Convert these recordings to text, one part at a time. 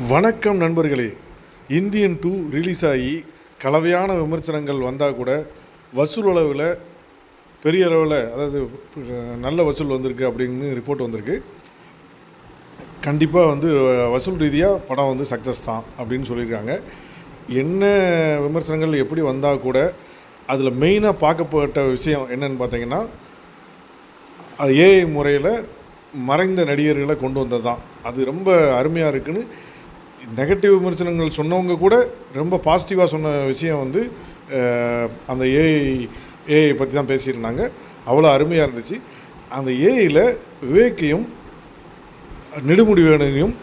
வணக்கம் நண்பர்களே. Indian two release ஆகி கலவையான விமர்சனங்கள் வந்தால் கூட வசூல் அளவில் பெரிய அளவில் அதாவது நல்ல வசூல் வந்திருக்கு அப்படின்னு ரிப்போர்ட் வந்திருக்கு. கண்டிப்பாக வந்து வசூல் ரீதியாக படம் வந்து சக்ஸஸ் தான் அப்படின்னு சொல்லியிருக்காங்க. என்ன விமர்சனங்கள் எப்படி வந்தால் கூட அதில் மெயினாக பார்க்கப்பட்ட விஷயம் என்னன்னு பார்த்தீங்கன்னா ஏஐ முறையில் மறைந்த நடிகர்களை கொண்டு வந்தது தான் அது ரொம்ப அருமையாக இருக்குன்னு நெகட்டிவ் விமர்சனங்கள் சொன்னவங்க கூட ரொம்ப பாசிட்டிவாக சொன்ன விஷயம் வந்து அந்த ஏஐ ஏஐ பற்றி தான் பேசியிருந்தாங்க. அவ்வளோ அருமையாக இருந்துச்சு. அந்த ஏஐயில் விவேக்கையும் நெடுமுடிவேணையும்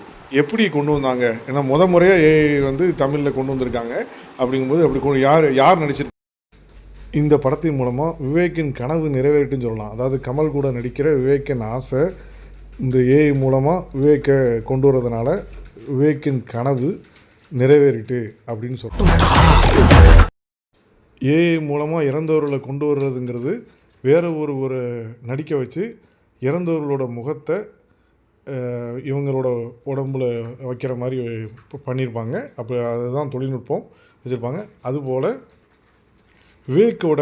எப்படி கொண்டு வந்தாங்க? ஏன்னா முத முறையாக ஏஐ வந்து தமிழில் கொண்டு வந்திருக்காங்க அப்படிங்கும்போது அப்படி கொண்டு யார் யார் நடிச்சிருக்க இந்த படத்தின் மூலமாக விவேக்கின் கனவு நிறைவேறிட்டுன்னு சொல்லலாம். அதாவது கமல் கூட நடிக்கிற விவேக்கின் ஆசை இந்த ஏஐ மூலமாக விவேக்கை கொண்டு வரதுனால விவேக்கின் கனவு நிறைவேறிட்டு அப்படின்னு சொல்கிறோம் ஏஐ மூலமாக இறந்தவர்களை கொண்டு வர்றதுங்கிறது வேறு ஒரு ஒரு நடிக்க வச்சு இறந்தவர்களோட முகத்தை இவங்களோட உடம்புல வைக்கிற மாதிரி பண்ணியிருப்பாங்க அப்போ அதுதான் தொழில்நுட்பம் வச்சுருப்பாங்க. அதுபோல் விவேக்கோட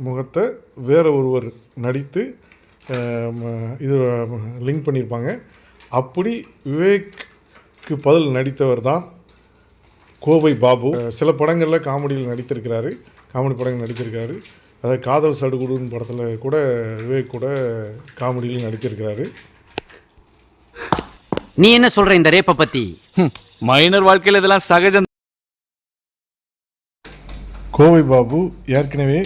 முகத்தை வேற ஒருவர் நடித்து இது லிங்க் பண்ணியிருப்பாங்க அப்படி விவேக்கு பதில் நடித்தவர் தான் கோவை பாபு. சில படங்களில் காமெடியில் நடித்திருக்கிறாரு. காமெடி படங்கள் நடித்திருக்காரு அதாவது காதல் சடுகுடுன்னு படத்தில் கூட விவேக் கூட காமெடியில் நடித்திருக்கிறாரு. நீ என்ன சொல்ற இந்த ரேப்ப பத்தி? மைனர் வாழ்க்கையில் இதெல்லாம் சகஜம். கோவை பாபு ஏற்கனவே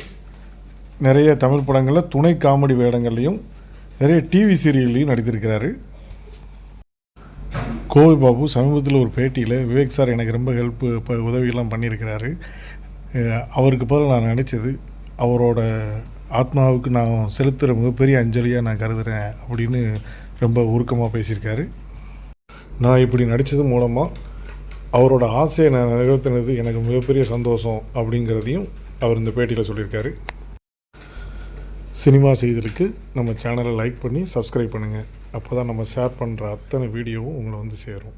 நிறைய தமிழ் படங்களில் துணை காமெடி வேடங்கள்லையும் நிறைய டிவி சீரியல்லையும் நடித்திருக்கிறாரு. கோவை பாபு சமீபத்தில் ஒரு பேட்டியில் விவேக் சார் எனக்கு ரொம்ப ஹெல்ப்பு இப்போ உதவியெல்லாம் பண்ணியிருக்கிறாரு. அவருக்கு பதில் நான் நினச்சது அவரோட ஆத்மாவுக்கு நான் செலுத்துகிற மிகப்பெரிய அஞ்சலியாக நான் கருதுகிறேன் அப்படின்னு ரொம்ப உருக்கமாக பேசியிருக்காரு. நான் இப்படி நடித்தது மூலமாக அவரோட ஆசையை நான் நிறைவேற்றினது எனக்கு மிகப்பெரிய சந்தோஷம் அப்படிங்கிறதையும் அவர் இந்த பேட்டியில் சொல்லியிருக்காரு. சினிமா செய்திகளுக்கு நம்ம சேனலை லைக் பண்ணி சப்ஸ்கிரைப் பண்ணுங்கள் அப்போ தான் நம்ம ஷேர் பண்ணுற அத்தனை வீடியோவும் உங்களை வந்து சேரும்.